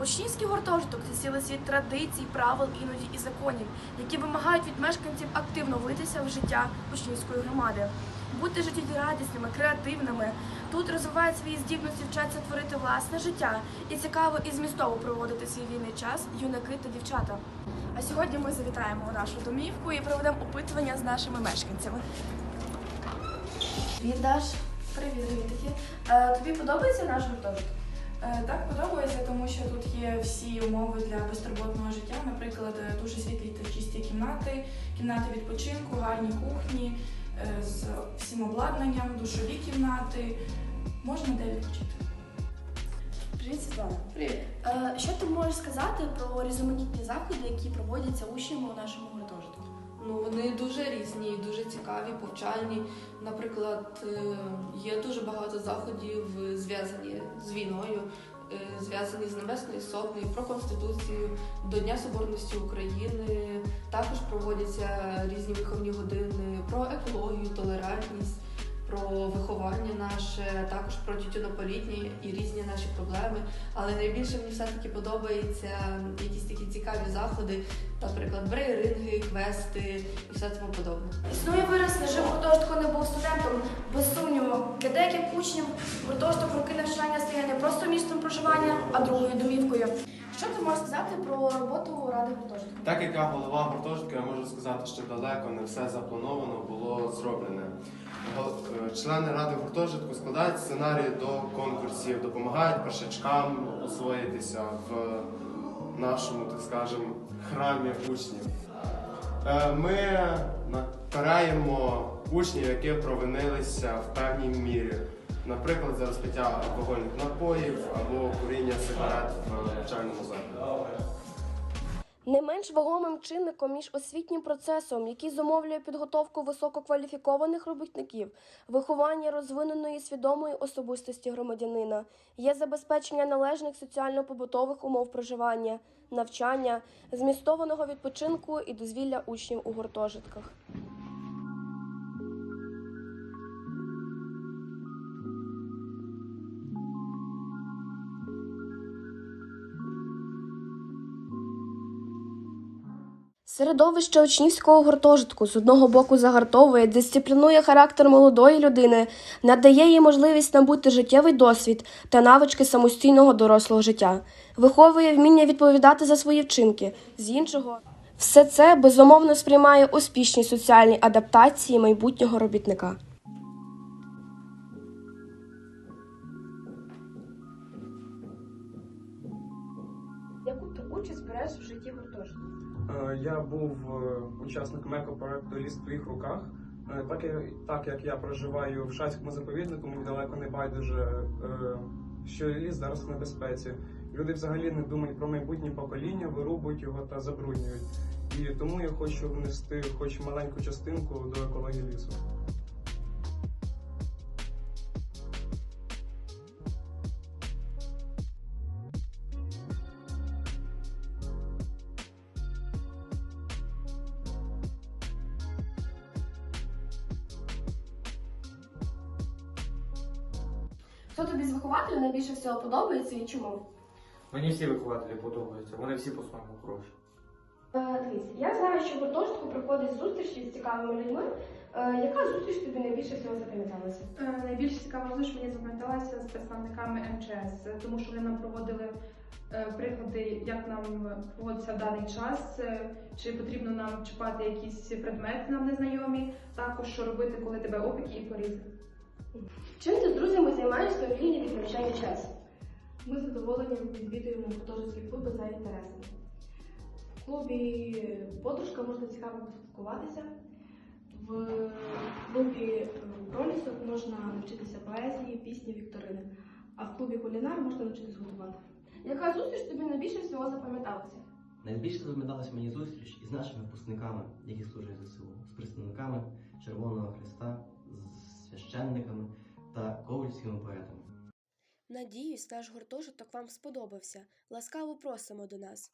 Учнівський гуртожиток це цілий світ традицій, правил, іноді і законів, які вимагають від мешканців активно влитися в життя учнівської громади, бути життєрадісними, креативними. Тут розвивають свої здібності, вчаться творити власне життя і цікаво і змістово проводити свій вільний час юнаки та дівчата. А сьогодні ми завітаємо у нашу домівку і проведемо опитування з нашими мешканцями. Привіт, Даш. Привіт, Привіт. Е, Тобі подобається наш гуртожиток? Е, Так подобається, тому що тут є всі умови для безтурботного життя. Наприклад, е, дуже світлі та чисті кімнати, кімнати відпочинку, гарні кухні е, з всім обладнанням, душові кімнати. Можна де відпочити. Привіт, Світлана. Привіт. Що ти можеш сказати про різноманітні заходи, які проводяться учнями у нашому гуртожитку? Ну, вони дуже різні, дуже цікаві, повчальні. Наприклад, е, є дуже багато заходів, е, зв'язані з війною, е, зв'язані з Небесною Сотнею, про Конституцію, до Дня Соборності України. Також проводяться різні виховні години про екологію, толерантність, про виховання наше, також про тютюнополітні і різні наші проблеми. Але найбільше мені все-таки подобається якісь такі цікаві заходи, наприклад, брейринги, квести і все тому подобне. Існує вираз, не жив гуртожитку, не був студентом. Без сумніву, для деяких учнів гуртожиток роки навчання стає не просто місцем проживання, а другою домівкою. Що ти можеш сказати про роботу ради гуртожитку? Так як я голова гуртожитку, я можу сказати, що далеко не все заплановано було зроблене. Е, Члени ради гуртожитку складають сценарії до конкурсів, допомагають першачкам освоїтися в нашому, так скажемо, храмі учнів. Е, Ми накараємо учнів, які провинилися в певній мірі. Наприклад, за розпиття алкогольних напоїв або куріння сигарет в навчальному закладі. Не менш вагомим чинником між освітнім процесом, який зумовлює підготовку висококваліфікованих робітників, виховання розвиненої свідомої особистості громадянина, є забезпечення належних соціально-побутових умов проживання, навчання, змістованого відпочинку і дозвілля учнів у гуртожитках. Середовище учнівського гуртожитку з одного боку загартовує, дисциплінує характер молодої людини, надає їй можливість набути життєвий досвід та навички самостійного дорослого життя, виховує вміння відповідати за свої вчинки. З іншого, все це безумовно сприймає успішні соціальні адаптації майбутнього робітника. Яку ти участь береш в житті гуртожитку? Е, Я був е, учасником екопроекту Ліс в твоїх руках. Е, Так так як я проживаю в Шацькому заповіднику, мені далеко не байдуже, що ліс зараз в небезпеці. Люди взагалі не думають про майбутнє покоління, вирубують його та забруднюють. І тому я хочу внести хоч маленьку частинку до екології лісу. Хто тобі з вихователів найбільше всього подобається і чому? Мені всі вихователі подобаються, вони всі по-своєму хороші. Е, Дивись, я знаю, що в гуртожитку проходить зустрічі з цікавими людьми. Е, Яка зустріч тобі найбільше всього запам'яталася? Е, Найбільш цікава зустріч мені запам'яталася з представниками МЧС, тому що вони нам проводили е, приклади, як нам поводитися в даний час, е, чи потрібно нам чіпати якісь предмети нам незнайомі, також що робити, коли тебе опіки і порізи. Чим ти з друзями займаєшся у вільний від навчання час? Ми з задоволенням відвідуємо гуртожитські клуби за інтересами. В клубі подружка можна цікаво поспілкуватися. В клубі е, пролісок можна навчитися поезії, пісні, вікторини. А в клубі кулінар можна навчитися готувати. Яка зустріч тобі найбільше всього запам'яталася? Найбільше запам'яталася мені зустріч із нашими випускниками, які служать ЗСУ, з представниками Червоного Христа, з священниками та ковальськими поетами. Надіюсь, наш гуртожиток вам сподобався. Ласкаво просимо до нас.